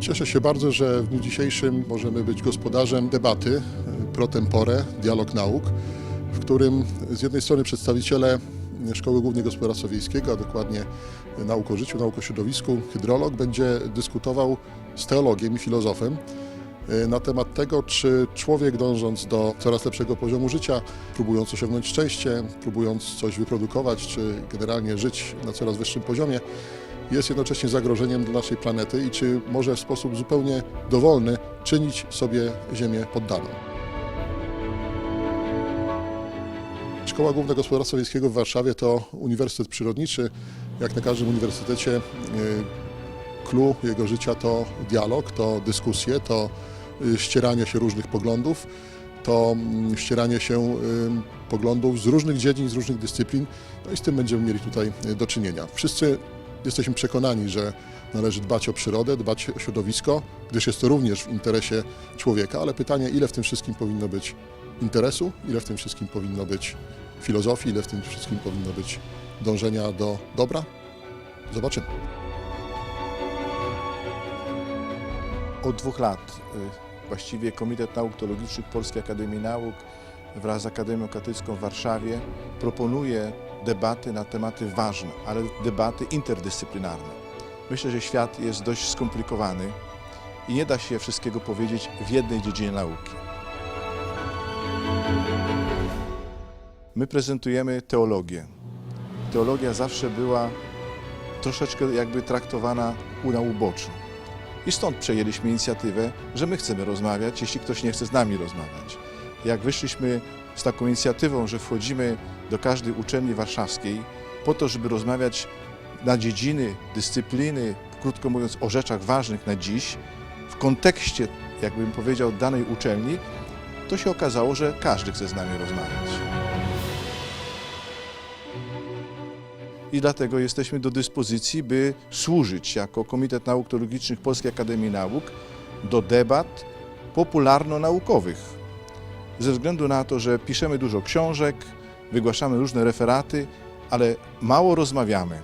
Cieszę się bardzo, że w dniu dzisiejszym możemy być gospodarzem debaty e, pro tempore, dialog nauk, w którym z jednej strony przedstawiciele Szkoły Głównej Gospodarstwa Wiejskiego, a dokładnie nauk o życiu, nauk o środowisku, hydrolog będzie dyskutował z teologiem i filozofem e, na temat tego, czy człowiek dążąc do coraz lepszego poziomu życia, próbując osiągnąć szczęście, próbując coś wyprodukować, czy generalnie żyć na coraz wyższym poziomie, jest jednocześnie zagrożeniem dla naszej planety i czy może w sposób zupełnie dowolny czynić sobie Ziemię poddaną. Szkoła Główna Gospodarstwa Wiejskiego w Warszawie to uniwersytet przyrodniczy. Jak na każdym uniwersytecie, y, clue jego życia to dialog, to dyskusje, to y, ścieranie się różnych poglądów, to mm, ścieranie się y, poglądów z różnych dziedzin, z różnych dyscyplin. No i z tym będziemy mieli tutaj do czynienia. Wszyscy jesteśmy przekonani, że należy dbać o przyrodę, dbać o środowisko, gdyż jest to również w interesie człowieka, ale pytanie, ile w tym wszystkim powinno być interesu, ile w tym wszystkim powinno być filozofii, ile w tym wszystkim powinno być dążenia do dobra? Zobaczymy. Od dwóch lat y, właściwie Komitet Nauk Teologicznych Polskiej Akademii Nauk wraz z Akademią Katolicką w Warszawie proponuje debaty na tematy ważne, ale debaty interdyscyplinarne. Myślę, że świat jest dość skomplikowany i nie da się wszystkiego powiedzieć w jednej dziedzinie nauki. My prezentujemy teologię. Teologia zawsze była troszeczkę jakby traktowana na uboczu. I stąd przejęliśmy inicjatywę, że my chcemy rozmawiać, jeśli ktoś nie chce z nami rozmawiać. Jak wyszliśmy z taką inicjatywą, że wchodzimy do każdej uczelni warszawskiej po to, żeby rozmawiać na dziedziny, dyscypliny, krótko mówiąc, o rzeczach ważnych na dziś, w kontekście, jakbym powiedział, danej uczelni, to się okazało, że każdy chce z nami rozmawiać. i dlatego jesteśmy do dyspozycji, by służyć jako Komitet Nauk Teologicznych Polskiej Akademii Nauk do debat popularno-naukowych. Ze względu na to, że piszemy dużo książek, wygłaszamy różne referaty, ale mało rozmawiamy.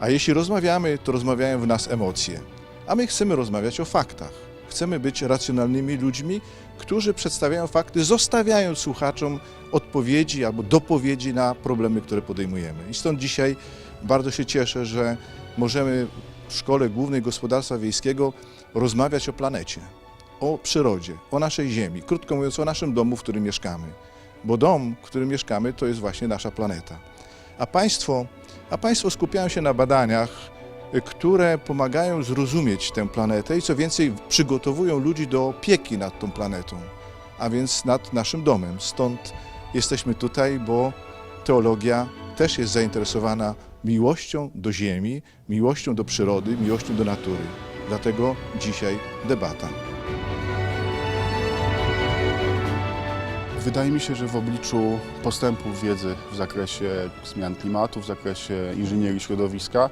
A jeśli rozmawiamy, to rozmawiają w nas emocje. A my chcemy rozmawiać o faktach. Chcemy być racjonalnymi ludźmi, którzy przedstawiają fakty, zostawiając słuchaczom odpowiedzi albo dopowiedzi na problemy, które podejmujemy. I stąd dzisiaj bardzo się cieszę, że możemy w Szkole Głównej Gospodarstwa Wiejskiego rozmawiać o planecie, o przyrodzie, o naszej ziemi, krótko mówiąc o naszym domu, w którym mieszkamy. Bo dom, w którym mieszkamy, to jest właśnie nasza planeta. A państwo, a państwo skupiają się na badaniach, które pomagają zrozumieć tę planetę i co więcej przygotowują ludzi do opieki nad tą planetą, a więc nad naszym domem. Stąd jesteśmy tutaj, bo teologia też jest zainteresowana miłością do ziemi, miłością do przyrody, miłością do natury. Dlatego dzisiaj debata. Wydaje mi się, że w obliczu postępów wiedzy w zakresie zmian klimatu, w zakresie inżynierii środowiska,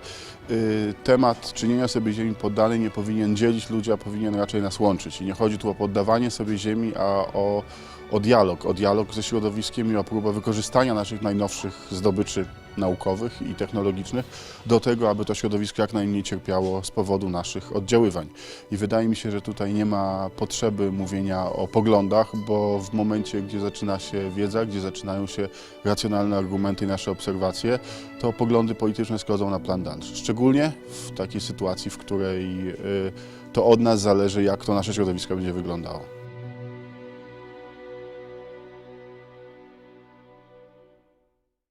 y, temat czynienia sobie Ziemi poddanej nie powinien dzielić ludzi, a powinien raczej nas łączyć. I nie chodzi tu o poddawanie sobie Ziemi, a o, o dialog, o dialog ze środowiskiem i o próbę wykorzystania naszych najnowszych zdobyczy naukowych i technologicznych do tego, aby to środowisko jak najmniej cierpiało z powodu naszych oddziaływań. I wydaje mi się, że tutaj nie ma potrzeby mówienia o poglądach, bo w momencie, gdzie zaczyna się wiedza, gdzie zaczynają się racjonalne argumenty i nasze obserwacje, to poglądy polityczne schodzą na plan dalszy. Szczególnie w takiej sytuacji, w której y, to od nas zależy, jak to nasze środowisko będzie wyglądało.